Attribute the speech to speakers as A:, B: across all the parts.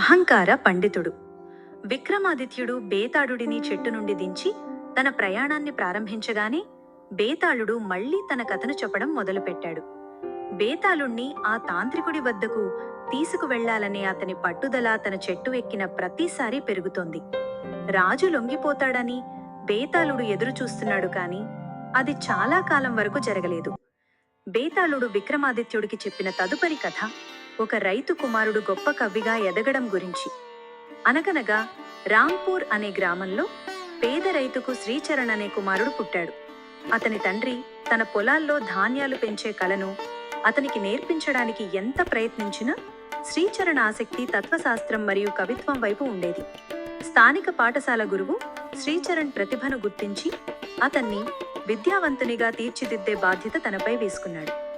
A: అహంకార పండితుడు. విక్రమాదిత్యుడు బేతాళుడిని చెట్టు నుండి దించి తన ప్రయాణాన్ని ప్రారంభించగానే బేతాళుడు మళ్ళీ తన కథను చెప్పడం మొదలుపెట్టాడు. బేతాళుణ్ణి ఆ తాంత్రికుడి వద్దకు తీసుకువెళ్ళాలనే అతని పట్టుదల తన చెట్టు ఎక్కిన ప్రతిసారి పెరుగుతోంది. రాజు లొంగిపోతాడని బేతాళుడు ఎదురుచూస్తున్నాడు కాని అది చాలా కాలం వరకు జరగలేదు. బేతాళుడు విక్రమాదిత్యుడికి చెప్పిన తదుపరి కథ ఒక రైతు కుమారుడు గొప్ప కవిగా ఎదగడం గురించి. అనగనగా రాంపూర్ అనే గ్రామంలో పేద రైతుకు శ్రీచరణ్ అనే కుమారుడు పుట్టాడు. అతని తండ్రి తన పొలాల్లో ధాన్యాలు పెంచే కలను అతనికి నేర్పించడానికి ఎంత ప్రయత్నించినా శ్రీచరణ్ ఆసక్తి తత్వశాస్త్రం మరియు కవిత్వం వైపు ఉండేది. స్థానిక పాఠశాల గురువు శ్రీచరణ్ ప్రతిభను గుర్తించి అతన్ని విద్యావంతునిగా తీర్చిదిద్దే బాధ్యత తనపై వేసుకున్నాడు.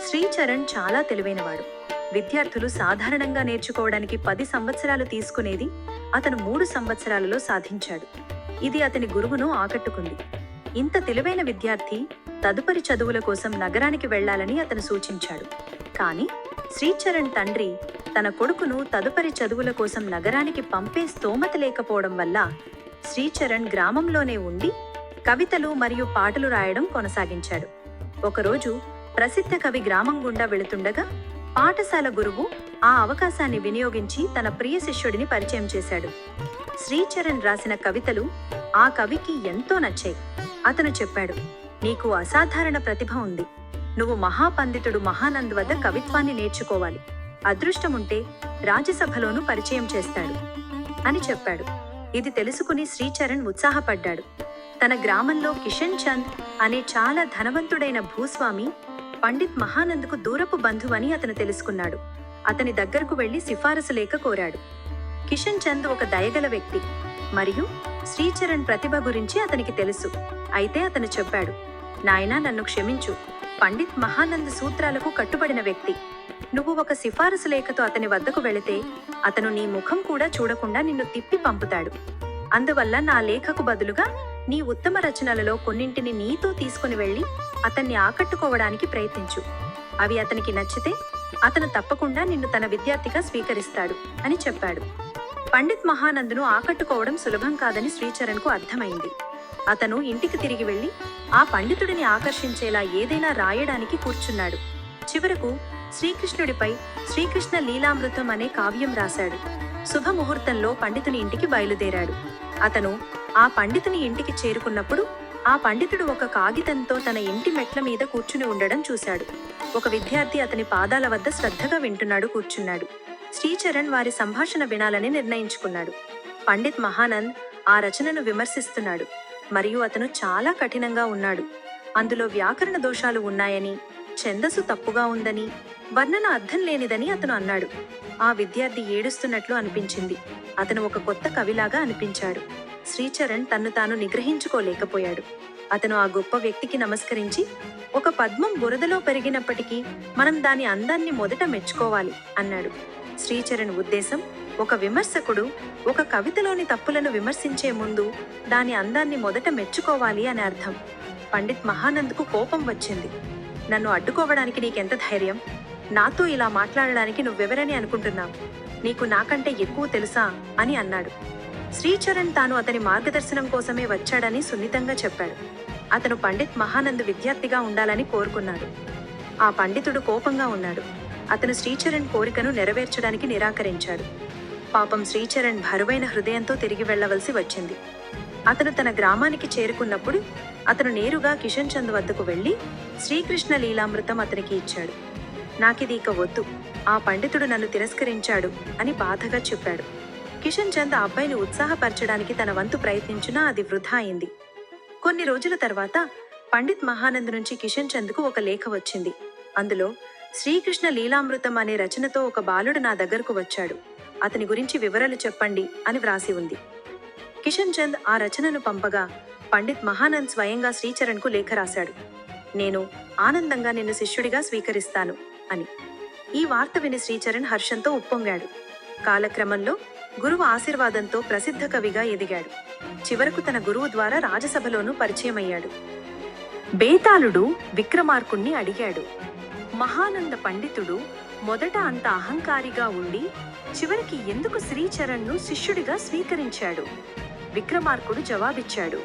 A: శ్రీచరణ్ చాలా తెలివైనవాడు. విద్యార్థులు సాధారణంగా నేర్చుకోవడానికి పది సంవత్సరాలు తీసుకునేది అతను మూడు సంవత్సరాలలో సాధించాడు. ఇది అతని గురువును ఆకట్టుకుంది. ఇంత తెలివైన విద్యార్థి తదుపరి చదువుల కోసం నగరానికి వెళ్ళాలని అతను సూచించాడు. కానీ శ్రీచరణ్ తండ్రి తన కొడుకును తదుపరి చదువుల కోసం నగరానికి పంపే స్తోమత లేకపోవడం వల్ల శ్రీచరణ్ గ్రామంలోనే ఉండి కవితలు మరియు పాటలు రాయడం కొనసాగించాడు. ఒకరోజు ప్రసిద్ధ కవి గ్రామం గుండా వెళుతుండగా పాఠశాల గురువు ఆ అవకాశాన్ని వినియోగించి తన ప్రియ శిష్యుడిని పరిచయం చేశాడు. శ్రీచరణ్ రాసిన కవితలు ఆ కవికి ఎంతో నచ్చాయి. అతను చెప్పాడు నీకు అసాధారణ ప్రతిభ ఉంది. నువ్వు మహాపండితుడు మహానంద్ వద్ద కవిత్వాన్ని నేర్చుకోవాలి. అదృష్టముంటే రాజ్యసభలోనూ పరిచయం చేస్తాడు అని చెప్పాడు. ఇది తెలుసుకుని శ్రీచరణ్ ఉత్సాహపడ్డాడు. తన గ్రామంలో కిషన్ చంద్ అనే చాలా ధనవంతుడైన భూస్వామి పండిత్ మహానంద్కు దూరపు బంధువని అతను తెలుసుకున్నాడు. అతని దగ్గరకు వెళ్ళి సిఫారసు లేఖ కోరాడు. కిషన్ చంద్ ఒక దయగల వ్యక్తి. మరియు శ్రీచరణ్ ప్రతిభ గురించి అతనికి తెలుసు. అయితే అతను చెప్పాడు నాయనా నన్ను క్షమించు. పండిత్ మహానంద్ సూత్రాలకు కట్టుబడిన వ్యక్తి. నువ్వు ఒక సిఫారసు లేఖతో అతని వద్దకు వెళితే అతను నీ ముఖం కూడా చూడకుండా నిన్ను తిప్పి పంపుతాడు. అందువల్ల నా లేఖకు బదులుగా నీ ఉత్తమ రచనలలో కొన్నింటిని నీతో తీసుకుని వెళ్ళి అతన్ని ఆకట్టుకోవడానికి ప్రయత్నించు. అవి అతనికి నచ్చితే అతను తప్పకుండా నిన్ను తన విద్యార్థిగా స్వీకరిస్తాడు అని చెప్పాడు. పండిత్ మహానందును ఆకట్టుకోవడం సులభం కాదని శ్రీచరణ్కు అర్థమైంది. అతను ఇంటికి తిరిగి వెళ్ళి ఆ పండితుడిని ఆకర్షించేలా ఏదైనా రాయడానికి కూర్చున్నాడు. చివరకు శ్రీకృష్ణుడిపై శ్రీకృష్ణ లీలామృతం అనే కావ్యం రాశాడు. శుభముహూర్తంలో పండితుని ఇంటికి బయలుదేరాడు. అతను ఆ పండితుని ఇంటికి చేరుకున్నప్పుడు ఆ పండితుడు ఒక కాగితంతో తన ఇంటి మెట్ల మీద కూర్చుని ఉండడం చూశాడు. ఒక విద్యార్థి అతని పాదాల వద్ద శ్రద్ధగా వింటున్నాడు కూర్చున్నాడు. శ్రీచరణ్ వారి సంభాషణ వినాలని నిర్ణయించుకున్నాడు. పండిత్ మహానంద్ ఆ రచనను విమర్శిస్తున్నాడు. మరియు అతను చాలా కఠినంగా ఉన్నాడు. అందులో వ్యాకరణ దోషాలు ఉన్నాయని ఛందస్సు తప్పుగా ఉందని వర్ణన అర్థం లేనిదని అతను అన్నాడు. ఆ విద్యార్థి ఏడుస్తున్నట్లు అనిపించింది. అతను ఒక కొత్త కవిలాగా అనిపించాడు. శ్రీచరణ్ తన్ను తాను నిగ్రహించుకోలేకపోయాడు. అతను ఆ గొప్ప వ్యక్తికి నమస్కరించి ఒక పద్మం బురదలో పెరిగినప్పటికీ మనం దాని అందాన్ని మొదట మెచ్చుకోవాలి అన్నాడు. శ్రీచరణ్ ఉద్దేశం ఒక విమర్శకుడు ఒక కవితలోని తప్పులను విమర్శించే ముందు దాని అందాన్ని మొదట మెచ్చుకోవాలి అని అర్థం. పండిత్ మహానంద్కు కోపం వచ్చింది. నన్ను అడ్డుకోవడానికి నీకెంత ధైర్యం? నాతో ఇలా మాట్లాడడానికి నువ్వెవరని అనుకుంటున్నావు? నీకు నాకంటే ఎక్కువ తెలుసా? అని అన్నాడు. శ్రీచరణ్ తాను అతని మార్గదర్శనం కోసమే వచ్చాడని సున్నితంగా చెప్పాడు. అతను పండిత్ మహానంద్ విద్యార్థిగా ఉండాలని కోరుకున్నాడు. ఆ పండితుడు కోపంగా ఉన్నాడు. అతను శ్రీచరణ్ కోరికను నెరవేర్చడానికి నిరాకరించాడు. పాపం శ్రీచరణ్ బరువైన హృదయంతో తిరిగి వెళ్ళవలసి వచ్చింది. అతను తన గ్రామానికి చేరుకున్నప్పుడు అతను నేరుగా కిషన్ చంద్ వద్దకు వెళ్ళి శ్రీకృష్ణ లీలామృతం అతనికి ఇచ్చాడు. నాకిది ఇక వద్దు. ఆ పండితుడు నన్ను తిరస్కరించాడు అని బాధగా చెప్పాడు. కిషన్ చంద్ ఆ అబ్బాయిని ఉత్సాహపరచడానికి తన వంతు ప్రయత్నించినా అది వృధా అయింది. కొన్ని రోజుల తర్వాత పండిత్ మహానంద్ నుంచి కిషన్ చంద్కు ఒక లేఖ వచ్చింది. అందులో శ్రీకృష్ణ లీలామృతం అనే రచనతో ఒక బాలుడు నా దగ్గరకు వచ్చాడు. అతని గురించి వివరాలు చెప్పండి అని వ్రాసి ఉంది. కిషన్ చంద్ ఆ రచనను పంపగా పండిత్ మహానంద్ స్వయంగా శ్రీచరణ్కు లేఖ రాశాడు. నేను ఆనందంగా నిన్ను శిష్యుడిగా స్వీకరిస్తాను అని. ఈ వార్త విని శ్రీచరణ్ హర్షంతో ఉప్పొంగాడు. కాలక్రమంలో గురువు ఆశీర్వాదంతో ప్రసిద్ధ కవిగా ఎదిగాడు. చివరకు తన గురువు ద్వారా రాజసభలోనూ పరిచయమయ్యాడు. బేతాళుడు విక్రమార్కుణ్ణి అడిగాడు. మహానంద పండితుడు మొదట అంత అహంకారిగా ఉండి చివరికి ఎందుకు శ్రీచరణ్ను శిష్యుడిగా స్వీకరించాడు? విక్రమార్కుడు జవాబిచ్చాడు.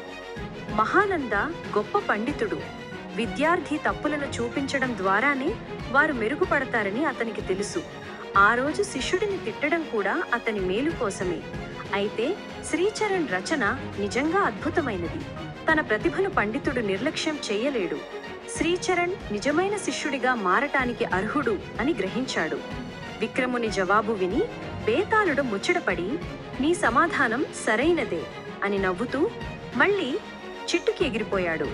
A: మహానంద గొప్ప పండితుడు. విద్యార్థి తప్పులను చూపించడం ద్వారానే వారు మెరుగుపడతారని అతనికి తెలుసు. ఆ రోజు శిష్యుడిని తిట్టడం కూడా అతని మేలు కోసమే. అయితే శ్రీచరణ్ రచన నిజంగా అద్భుతమైనది. తన ప్రతిభను పండితుడు నిర్లక్ష్యం చేయలేడు. శ్రీచరణ్ నిజమైన శిష్యుడిగా మారటానికి అర్హుడు అని గ్రహించాడు. విక్రముని జవాబు విని బేతాళుడు ముచ్చటపడి నీ సమాధానం సరైనదే అని నవ్వుతూ మళ్ళీ చిట్టుకి ఎగిరిపోయాడు.